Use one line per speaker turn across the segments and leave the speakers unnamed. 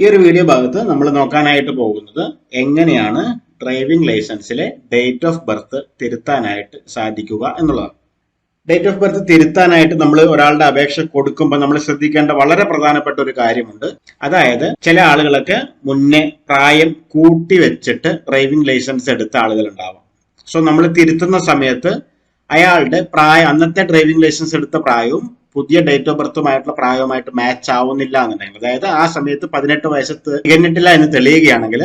ഈ ഒരു വീഡിയോ ഭാഗത്ത് നമ്മൾ നോക്കാനായിട്ട് പോകുന്നത് എങ്ങനെയാണ് ഡ്രൈവിംഗ് ലൈസൻസിലെ ഡേറ്റ് ഓഫ് ബർത്ത് തിരുത്താനായിട്ട് സാധിക്കുക എന്നുള്ളതാണ്. ഡേറ്റ് ഓഫ് ബർത്ത് തിരുത്താനായിട്ട് നമ്മൾ ഒരാളുടെ അപേക്ഷ കൊടുക്കുമ്പോൾ നമ്മൾ ശ്രദ്ധിക്കേണ്ട വളരെ പ്രധാനപ്പെട്ട ഒരു കാര്യമുണ്ട്. അതായത് ചില ആളുകളൊക്കെ മുന്നേ പ്രായം കൂട്ടി വെച്ചിട്ട് ഡ്രൈവിംഗ് ലൈസൻസ് എടുത്ത ആളുകൾ ഉണ്ടാവാം സോ നമ്മൾ തിരുത്തുന്ന സമയത്ത് അയാളുടെ പ്രായം അന്നത്തെ ഡ്രൈവിംഗ് ലൈസൻസ് എടുത്ത പ്രായവും പുതിയ ഡേറ്റ് ഓഫ് ബർത്തുമായിട്ടുള്ള പ്രായവുമായിട്ട് മാച്ച് ആവുന്നില്ല എന്നുണ്ടെങ്കിൽ അതായത് ആ സമയത്ത് പതിനെട്ട് വയസ്സ് തികഞ്ഞിട്ടില്ല എന്ന് തെളിയുകയാണെങ്കിൽ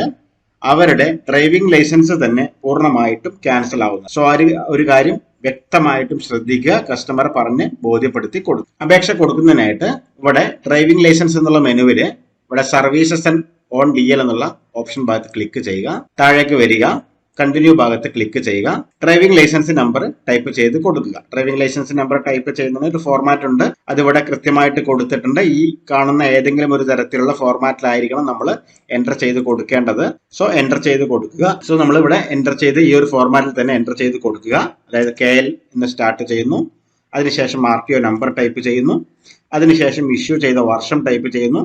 അവരുടെ ഡ്രൈവിംഗ് ലൈസൻസ് തന്നെ പൂർണമായിട്ടും ക്യാൻസൽ ആവുന്നു. സോ ആ ഒരു- കാര്യം വ്യക്തമായിട്ടും ശ്രദ്ധിക്കുക കസ്റ്റമർ പറഞ്ഞ് ബോധ്യപ്പെടുത്തി കൊടുക്കും അപേക്ഷ കൊടുക്കുന്നതിനായിട്ട് ഇവിടെ ഡ്രൈവിംഗ് ലൈസൻസ് എന്നുള്ള മെനുവിൽ ഇവിടെ സർവീസസ് ആൻഡ് ഓൺ ഡി എന്നുള്ള ഓപ്ഷൻ ഭാഗത്ത് ക്ലിക്ക് ചെയ്യുക. താഴേക്ക് വരിക. കണ്ടിന്യൂ ഭാഗത്ത് ക്ലിക്ക് ചെയ്യുക. ഡ്രൈവിംഗ് ലൈസൻസ് നമ്പർ ടൈപ്പ് ചെയ്ത് കൊടുക്കുക. ഡ്രൈവിംഗ് ലൈസൻസ് നമ്പർ ടൈപ്പ് ചെയ്യുന്നതിന് ഒരു ഫോർമാറ്റ് ഉണ്ട്. അതിവിടെ കൃത്യമായിട്ട് കൊടുത്തിട്ടുണ്ട്. ഈ കാണുന്ന ഏതെങ്കിലും ഒരു തരത്തിലുള്ള ഫോർമാറ്റിലായിരിക്കണം നമ്മൾ എന്റർ ചെയ്ത് കൊടുക്കേണ്ടത്. സോ എന്റർ ചെയ്ത് കൊടുക്കുക. സോ നമ്മൾ ഇവിടെ എന്റർ ചെയ്ത് ഈ ഒരു ഫോർമാറ്റിൽ തന്നെ എന്റർ ചെയ്ത് കൊടുക്കുക. അതായത് കെ എൽ എന്ന് സ്റ്റാർട്ട് ചെയ്യുന്നു. അതിനുശേഷം R T O number type ചെയ്യുന്നു. അതിനുശേഷം ഇഷ്യൂ ചെയ്ത വർഷം ടൈപ്പ് ചെയ്യുന്നു.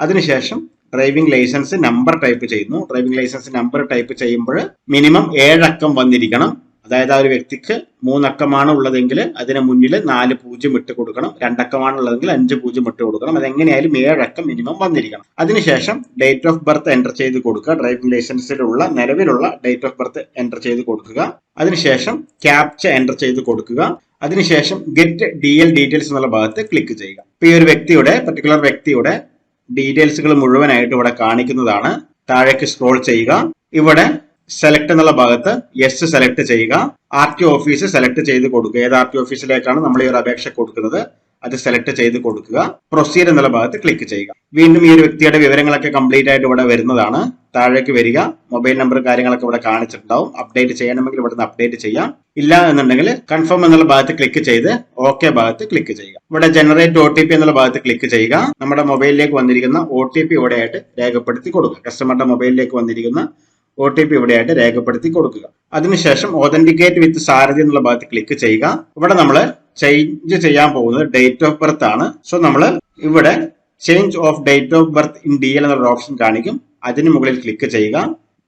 അതിനുശേഷം ഡ്രൈവിംഗ് ലൈസൻസ് നമ്പർ ടൈപ്പ് ചെയ്യുന്നു. ഡ്രൈവിംഗ് ലൈസൻസ് നമ്പർ ടൈപ്പ് ചെയ്യുമ്പോൾ മിനിമം ഏഴക്കം വന്നിരിക്കണം. അതായത് ആ ഒരു വ്യക്തിക്ക് മൂന്നക്കമാണ് ഉള്ളതെങ്കിൽ അതിന് മുന്നിൽ നാല് പൂജ്യം ഇട്ട് കൊടുക്കണം. രണ്ടക്കമാണ് ഉള്ളതെങ്കിൽ അഞ്ച് പൂജ്യം ഇട്ട് കൊടുക്കണം. അതെങ്ങനെയായാലും ഏഴക്കം മിനിമം വന്നിരിക്കണം. അതിനുശേഷം ഡേറ്റ് ഓഫ് ബർത്ത് എന്റർ ചെയ്ത് കൊടുക്കുക. ഡ്രൈവിംഗ് ലൈസൻസിലുള്ള നിലവിലുള്ള ഡേറ്റ് ഓഫ് ബർത്ത് എന്റർ ചെയ്ത് കൊടുക്കുക. അതിനുശേഷം ക്യാപ്ച എന്റർ ചെയ്ത് കൊടുക്കുക. അതിനുശേഷം ഗെറ്റ് ഡി എൽ ഡീറ്റെയിൽസ് എന്നുള്ള ഭാഗത്ത് ക്ലിക്ക് ചെയ്യുക. ഇപ്പൊ ഈ ഒരു വ്യക്തിയുടെ പർട്ടിക്കുലർ വ്യക്തിയുടെ ഡീറ്റെയിൽസുകൾ മുഴുവനായിട്ട് ഇവിടെ കാണിക്കുന്നതാണ്. താഴേക്ക് സ്ക്രോൾ ചെയ്യുക. ഇവിടെ സെലക്ട് എന്നുള്ള ഭാഗത്ത് യെസ് സെലക്ട് ചെയ്യുക. ആർ ടി ഓഫീസ് സെലക്ട് ചെയ്ത് കൊടുക്കുക. ഏത് ആർ ടി ഓഫീസിലേക്കാണ് നമ്മൾ ഈ ഒരു അപേക്ഷ കൊടുക്കുന്നത്? അത് സെലക്ട് ചെയ്ത് കൊടുക്കുക. പ്രൊസീഡ് എന്നുള്ള ഭാഗത്ത് ക്ലിക്ക് ചെയ്യുക. വീണ്ടും ഈ ഒരു വ്യക്തിയുടെ വിവരങ്ങളൊക്കെ കംപ്ലീറ്റ് ആയിട്ട് ഇവിടെ വരുന്നതാണ്. താഴേക്ക് വരിക. മൊബൈൽ നമ്പർ കാര്യങ്ങളൊക്കെ ഇവിടെ കാണിച്ചിട്ടുണ്ടാവും. അപ്ഡേറ്റ് ചെയ്യണമെങ്കിൽ ഇവിടെ നിന്ന് അപ്ഡേറ്റ് ചെയ്യാം. ഇല്ല എന്നുണ്ടെങ്കിൽ കൺഫേം എന്നുള്ള ഭാഗത്ത് ക്ലിക്ക് ചെയ്ത് ഓക്കെ ഭാഗത്ത് ക്ലിക്ക് ചെയ്യുക. ഇവിടെ ജനറേറ്റ് ഒ ടി പി എന്നുള്ള ഭാഗത്ത് ക്ലിക്ക് ചെയ്യുക. നമ്മുടെ മൊബൈലിലേക്ക് വന്നിരിക്കുന്ന ഒ ടി പി ഇവിടെയായിട്ട് രേഖപ്പെടുത്തി കൊടുക്കുക. കസ്റ്റമറുടെ മൊബൈലിലേക്ക് വന്നിരിക്കുന്ന ഒ ടി പി ഇവിടെയായിട്ട് രേഖപ്പെടുത്തി കൊടുക്കുക. അതിനുശേഷം ഓതന്റിക്കേറ്റ് വിത്ത് സാരഥി എന്നുള്ള ഭാഗത്ത് ക്ലിക്ക് ചെയ്യുക. ഇവിടെ നമ്മൾ ചേഞ്ച് ചെയ്യാൻ പോകുന്നത് ഡേറ്റ് ഓഫ് ബർത്ത് ആണ്. സോ നമ്മൾ ഇവിടെ change of date of birth in D L എന്നുള്ള ഓപ്ഷൻ കാണിക്കും. അതിന് മുകളിൽ ക്ലിക്ക് ചെയ്യുക.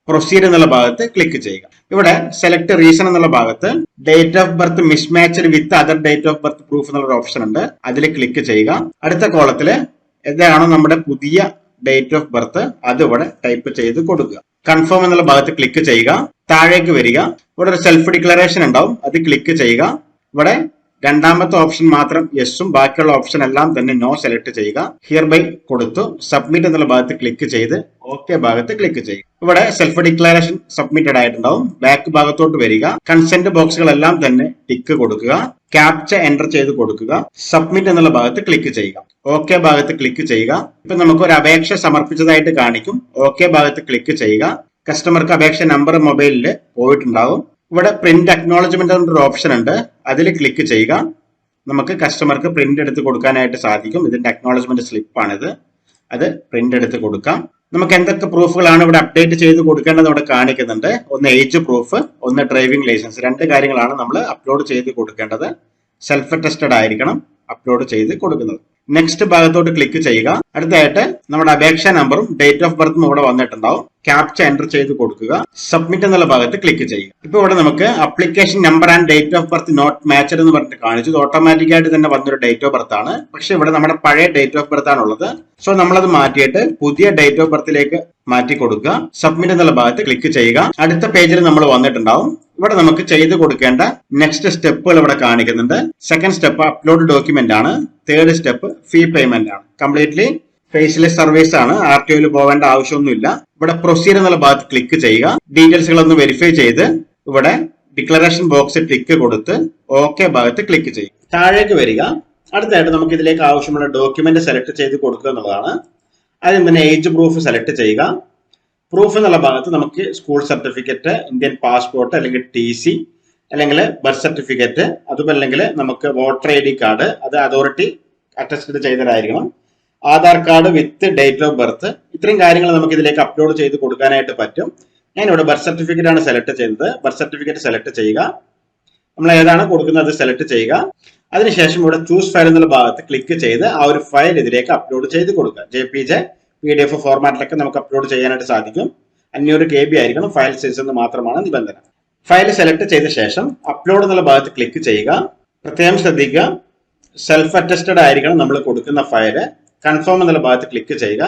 പ്രൊസീഡ് എന്നുള്ള ഭാഗത്ത് ക്ലിക്ക് ചെയ്യുക. ഇവിടെ സെലക്ട് റീസൺ എന്നുള്ള ഭാഗത്ത് date of birth mismatched with other date of birth proof എന്നുള്ള ഓപ്ഷൻ ഉണ്ട്. അതിൽ ക്ലിക്ക് ചെയ്യുക. അടുത്ത കോളത്തിൽ ഏതാണോ നമ്മുടെ പുതിയ ഡേറ്റ് ഓഫ് ബർത്ത് അത് ഇവിടെ ടൈപ്പ് ചെയ്ത് കൊടുക്കുക. കൺഫേം എന്നുള്ള ഭാഗത്ത് ക്ലിക്ക് ചെയ്യുക. താഴേക്ക് വരിക. ഇവിടെ ഒരു സെൽഫ് ഡിക്ലറേഷൻ ഉണ്ടാവും. അത് ക്ലിക്ക് ചെയ്യുക. ഇവിടെ രണ്ടാമത്തെ ഓപ്ഷൻ മാത്രം യെസും ബാക്കിയുള്ള ഓപ്ഷൻ എല്ലാം തന്നെ നോ സെലക്ട് ചെയ്യുക. ഹിയർ ബൈ കൊടുത്തു. സബ്മിറ്റ് എന്നുള്ള ഭാഗത്ത് ക്ലിക്ക് ചെയ്ത് ഓക്കെ ഭാഗത്ത് ക്ലിക്ക് ചെയ്യുക ഇവിടെ സെൽഫ് ഡിക്ലറേഷൻ സബ്മിറ്റഡ് ആയിട്ടുണ്ടാവും. ബാക്ക് ഭാഗത്തോട്ട് വരിക. കൺസെന്റ് ബോക്സുകളെല്ലാം തന്നെ ടിക്ക് കൊടുക്കുക. ക്യാപ്ച എന്റർ ചെയ്ത് കൊടുക്കുക. സബ്മിറ്റ് എന്നുള്ള ഭാഗത്ത് ക്ലിക്ക് ചെയ്യുക. ഓക്കെ ഭാഗത്ത് ക്ലിക്ക് ചെയ്യുക. ഇപ്പൊ നമുക്ക് ഒരു അപേക്ഷ സമർപ്പിച്ചതായിട്ട് കാണിക്കും. ഓക്കെ ഭാഗത്ത് ക്ലിക്ക് ചെയ്യുക. കസ്റ്റമർക്ക് അപേക്ഷ നമ്പർ മൊബൈലിൽ പോയിട്ടുണ്ടാവും. ഇവിടെ പ്രിന്റ് അക്നോളജ്മെന്റ് എന്നൊരു ഓപ്ഷൻ ഉണ്ട്. അതിൽ ക്ലിക്ക് ചെയ്യുക. നമുക്ക് കസ്റ്റമർക്ക് പ്രിന്റ് എടുത്ത് കൊടുക്കാനായിട്ട് സാധിക്കും. ഇതിന്റെ അക്നോളജ്മെന്റ് സ്ലിപ്പാണിത് അത് പ്രിന്റ് എടുത്ത് കൊടുക്കാം. നമുക്ക് എന്തൊക്കെ പ്രൂഫുകളാണ് ഇവിടെ അപ്ഡേറ്റ് ചെയ്ത് കൊടുക്കേണ്ടത് ഇവിടെ കാണിക്കുന്നുണ്ട്. ഒന്ന് ഏജ് പ്രൂഫ് ഒന്ന് ഡ്രൈവിംഗ് ലൈസൻസ് രണ്ട് കാര്യങ്ങളാണ് നമ്മൾ അപ്ലോഡ് ചെയ്ത് കൊടുക്കേണ്ടത്. സെൽഫ് അറ്റസ്റ്റഡ് ആയിരിക്കണം അപ്ലോഡ് ചെയ്ത് കൊടുക്കുന്നത്. നെക്സ്റ്റ് ഭാഗത്തോട്ട് ക്ലിക്ക് ചെയ്യുക. അടുത്തായിട്ട് നമ്മുടെ അപേക്ഷ നമ്പറും ഡേറ്റ് ഓഫ് ബർത്തും ഇവിടെ വന്നിട്ടുണ്ടാവും. ക്യാപ്ച എന്റർ ചെയ്ത് കൊടുക്കുക. സബ്മിറ്റ് എന്നുള്ള ഭാഗത്ത് ക്ലിക്ക് ചെയ്യുക. ഇപ്പൊ ഇവിടെ നമുക്ക് application number and date of birth not matched എന്ന് പറഞ്ഞിട്ട് കാണിച്ചു. ഓട്ടോമാറ്റിക് ആയിട്ട് തന്നെ വന്നൊരു ഡേറ്റ് ഓഫ് ബർത്ത് ആണ്. പക്ഷെ ഇവിടെ നമ്മുടെ പഴയ ഡേറ്റ് ഓഫ് ബർത്ത് ആണുള്ളത് സോ നമ്മളത് മാറ്റിയിട്ട് പുതിയ ഡേറ്റ് ഓഫ് ബർത്തിലേക്ക് മാറ്റി കൊടുക്കുക. സബ്മിറ്റ് എന്നുള്ള ഭാഗത്ത് ക്ലിക്ക് ചെയ്യുക. അടുത്ത പേജിൽ നമ്മൾ വന്നിട്ടുണ്ടാവും. ഇവിടെ നമുക്ക് ചെയ്ത് കൊടുക്കേണ്ട നെക്സ്റ്റ് സ്റ്റെപ്പുകൾ ഇവിടെ കാണിക്കുന്നുണ്ട്. സെക്കൻഡ് സ്റ്റെപ്പ് അപ്ലോഡ് ഡോക്യുമെന്റ് ആണ്. തേർഡ് സ്റ്റെപ്പ് ഫീ പേയ്മെന്റ് ആണ്. കംപ്ലീറ്റ്ലി ഫേസ്ലെസ് സർവീസ് ആണ്. ആർ ടി ഒയിൽ പോകേണ്ട ആവശ്യമൊന്നുമില്ല. ഇവിടെ പ്രൊസീഡ് എന്നുള്ള ഭാഗത്ത് ക്ലിക്ക് ചെയ്യുക. ഡീറ്റെയിൽസുകൾ ഒന്ന് വെരിഫൈ ചെയ്ത് ഇവിടെ ഡിക്ലറേഷൻ ബോക്സ് ടിക്ക് കൊടുത്ത് ഓക്കെ ഭാഗത്ത് ക്ലിക്ക് ചെയ്യും താഴേക്ക് വരിക. അടുത്തായിട്ട് നമുക്ക് ഇതിലേക്ക് ആവശ്യമുള്ള ഡോക്യുമെന്റ് സെലക്ട് ചെയ്ത് കൊടുക്കുക എന്നുള്ളതാണ്. ആദ്യം തന്നെ ഏജ് പ്രൂഫ് സെലക്ട് ചെയ്യുക. പ്രൂഫ് എന്നുള്ള ഭാഗത്ത് നമുക്ക് സ്കൂൾ സർട്ടിഫിക്കറ്റ് ഇന്ത്യൻ പാസ്പോർട്ട് അല്ലെങ്കിൽ ടി സി അല്ലെങ്കിൽ ബർത്ത് സർട്ടിഫിക്കറ്റ് അതുമല്ലെങ്കിൽ നമുക്ക് വോട്ടർ ഐ ഡി കാർഡ് അത് authority attested ചെയ്തതായിരിക്കണം. Aadhaar card with date of birth ഇത്രയും കാര്യങ്ങൾ നമുക്ക് ഇതിലേക്ക് അപ്ലോഡ് ചെയ്ത് കൊടുക്കാനായിട്ട് പറ്റും. ഞാൻ ഇവിടെ ബർത്ത് സർട്ടിഫിക്കറ്റ് ആണ് സെലക്ട് ചെയ്തത്. ബർത്ത് സർട്ടിഫിക്കറ്റ് സെലക്ട് ചെയ്യുക. നമ്മൾ ഏതാണ് കൊടുക്കുന്നത് അത് സെലക്ട് ചെയ്യുക. അതിനുശേഷം ഇവിടെ ചൂസ് ഫയൽ എന്നുള്ള ഭാഗത്ത് ക്ലിക്ക് ചെയ്ത് ആ ഒരു ഫയൽ ഇതിലേക്ക് അപ്ലോഡ് ചെയ്ത് കൊടുക്കുക. J P J P D F ഫോർമാറ്റിലൊക്കെ നമുക്ക് അപ്ലോഡ് ചെയ്യാനായിട്ട് സാധിക്കും. അഞ്ഞൂറ് കെ ബി ആയിരിക്കണം ഫയൽ സൈസ് എന്ന് മാത്രമാണ് നിബന്ധന. ഫയൽ സെലക്ട് ചെയ്ത ശേഷം അപ്ലോഡ് എന്നുള്ള ഭാഗത്ത് ക്ലിക്ക് ചെയ്യുക. പ്രത്യേകം ശ്രദ്ധിക്കുക. സെൽഫ് അറ്റസ്റ്റഡ് ആയിരിക്കണം നമ്മൾ കൊടുക്കുന്ന ഫയൽ കൺഫേം എന്നുള്ള ഭാഗത്ത് ക്ലിക്ക് ചെയ്യുക.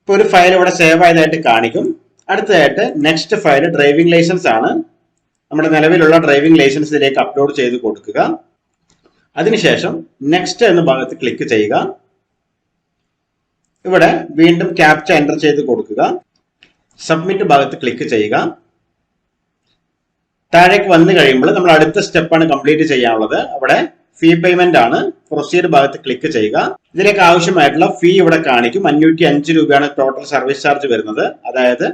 ഇപ്പോൾ ഒരു ഫയൽ ഇവിടെ സേവ് ആയതായിട്ട് കാണിക്കും. അടുത്തതായിട്ട് നെക്സ്റ്റ് ഫയൽ ഡ്രൈവിംഗ് ലൈസൻസ് ആണ്. നമ്മുടെ നിലവിലുള്ള ഡ്രൈവിംഗ് ലൈസൻസ് ഇതിലേക്ക് അപ്ലോഡ് ചെയ്ത് കൊടുക്കുക. അതിനുശേഷം നെക്സ്റ്റ് എന്ന ഭാഗത്ത് ക്ലിക്ക് ചെയ്യുക. ഇവിടെ വീണ്ടും ക്യാപ്ച എന്റർ ചെയ്ത് കൊടുക്കുക. സബ്മിറ്റ് ഭാഗത്ത് ക്ലിക്ക് ചെയ്യുക. താഴേക്ക് വന്നു കഴിയുമ്പോൾ നമ്മൾ അടുത്ത സ്റ്റെപ്പാണ് കംപ്ലീറ്റ് ചെയ്യാനുള്ളത്. അവിടെ ഫീ പേയ്മെന്റ് ആണ്. പ്രൊസീഡ് ഭാഗത്ത് ക്ലിക്ക് ചെയ്യുക. ഇതിലേക്ക് ആവശ്യമായിട്ടുള്ള ഫീ ഇവിടെ കാണിക്കും. അഞ്ഞൂറ്റി അഞ്ച് രൂപയാണ് ടോട്ടൽ സർവീസ് ചാർജ് വരുന്നത്. അതായത്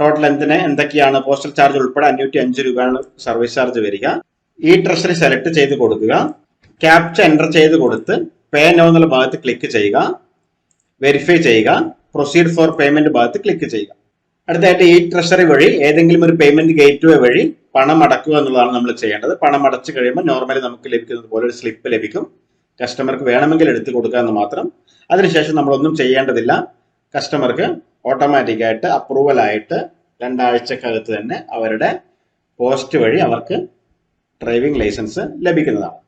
ടോട്ടൽ എന്തിന് എന്തൊക്കെയാണ് പോസ്റ്റൽ ചാർജ് ഉൾപ്പെടെ അഞ്ഞൂറ്റി അഞ്ച് രൂപയാണ് സർവീസ് ചാർജ് വരിക. ഈ ട്രഷറി സെലക്ട് ചെയ്ത് കൊടുക്കുക. ക്യാപ്ച എന്റർ ചെയ്ത് കൊടുത്ത് പേ നോ എന്നുള്ള ഭാഗത്ത് ക്ലിക്ക് ചെയ്യുക. വെരിഫൈ ചെയ്യുക. പ്രൊസീഡ് ഫോർ പേയ്മെന്റ് ഭാഗത്ത് ക്ലിക്ക് ചെയ്യുക. അടുത്തായിട്ട് ഈ ട്രഷറി വഴി ഏതെങ്കിലും ഒരു പേയ്മെന്റ് ഗേറ്റ് വേ വഴി പണം അടക്കുക എന്നുള്ളതാണ് നമ്മൾ ചെയ്യേണ്ടത്. പണം അടച്ചു കഴിയുമ്പോൾ നോർമലി നമുക്ക് ലഭിക്കുന്നത് പോലെ ഒരു സ്ലിപ്പ് ലഭിക്കും. കസ്റ്റമർക്ക് വേണമെങ്കിൽ എടുത്തു കൊടുക്കുക എന്ന് മാത്രം. അതിനുശേഷം നമ്മളൊന്നും ചെയ്യേണ്ടതില്ല. കസ്റ്റമർക്ക് ഓട്ടോമാറ്റിക്കായിട്ട് അപ്രൂവൽ ആയിട്ട് രണ്ടാഴ്ചക്കകത്ത് തന്നെ അവരുടെ പോസ്റ്റ് വഴി അവർക്ക് ഡ്രൈവിംഗ് ലൈസൻസ് ലഭിക്കുന്നതാണ്.